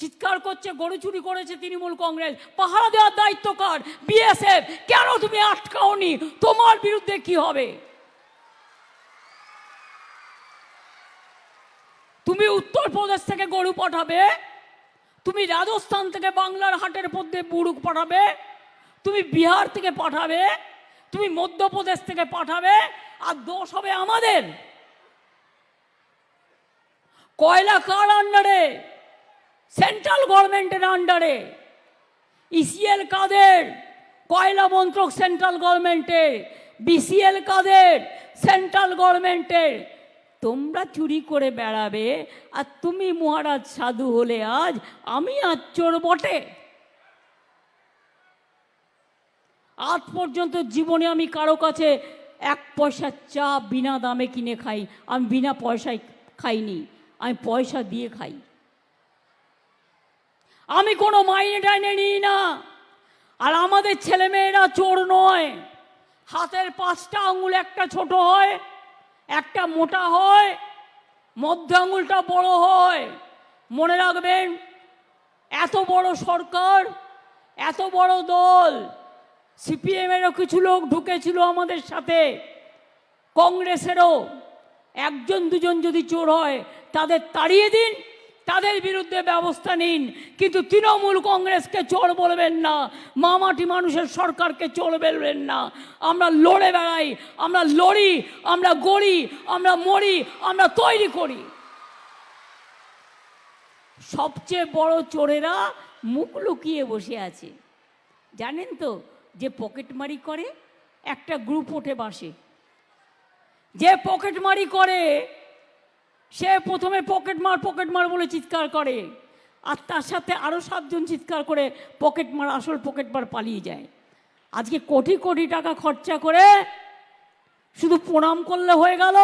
চিৎকার করছে, গরু চুরি করেছে তৃণমূল কংগ্রেস। পাহারা দেওয়ার দায়িত্ব কার? বিএসএফ। কেন তুমি আটকাওনি? তোমার বিরুদ্ধে কি হবে? তুমি উত্তরপ্রদেশ থেকে গরু পাঠাবে, তুমি রাজস্থান থেকে বাংলার হাটের মধ্যে বুড়ুক পাঠাবে, তুমি বিহার থেকে পাঠাবে, তুমি মধ্যপ্রদেশ থেকে পাঠাবে, আর দোষ হবে আমাদের। কয়লা কার সেন্ট্রাল গভর্নমেন্টের আন্ডারে ইসিএল কাদের? কয়লা মন্ত্রক সেন্ট্রাল গভর্নমেন্টের বিসিএল কাদের? সেন্ট্রাল গভর্নমেন্টের তোমরা চুরি করে বেড়াবে আর তুমি মহারাজ সাধু হলে আজ আমি আজ চোর বটে। আজ পর্যন্ত জীবনে আমি কারও কাছে এক পয়সা চা বিনা দামে কিনে খাই। আমি বিনা পয়সায় খাইনি। আমি পয়সা দিয়ে খাই। আমি কোনো মাইনে টাইনে নিই না। আর আমাদের ছেলেমেয়েরা চোর নয়। হাতের পাঁচটা আঙুল একটা ছোট হয়, একটা মোটা হয়, মধ্য আঙুলটা বড় হয়। মনে রাখবেন, এত বড় সরকার, এত বড় দল, সিপিএমেরও কিছু লোক ঢুকেছিল আমাদের সাথে। কংগ্রেসেরও একজন দুজন যদি চোর হয়, তাদের তাড়িয়ে দিন। তাদের বিরুদ্ধে ব্যবস্থা নিন। কিন্তু তৃণমূল কংগ্রেসকে চোর বলবেন না। মামাটি মানুষের সরকারকে চোর বলবেন না। আমরা লড়ে বেড়াই, আমরা লড়ি, আমরা গড়ি, আমরা মরি, আমরা তৈরি করি। সবচেয়ে বড় চোরেরা মুখ লুকিয়ে বসে আছে। জানেন তো, যে পকেটমারি করে, একটা গ্রুপ ওঠে বাসে। যে পকেটমারি করে সে প্রথমে পকেট মার পকেট মার বলে চিৎকার করে। আর তার সাথে আরও সাতজন চিৎকার করে পকেট মার, আসল পকেট মার পালিয়ে যায়। আজকে কোটি কোটি টাকা খরচা করে শুধু প্রণাম করলে হয়ে গেল।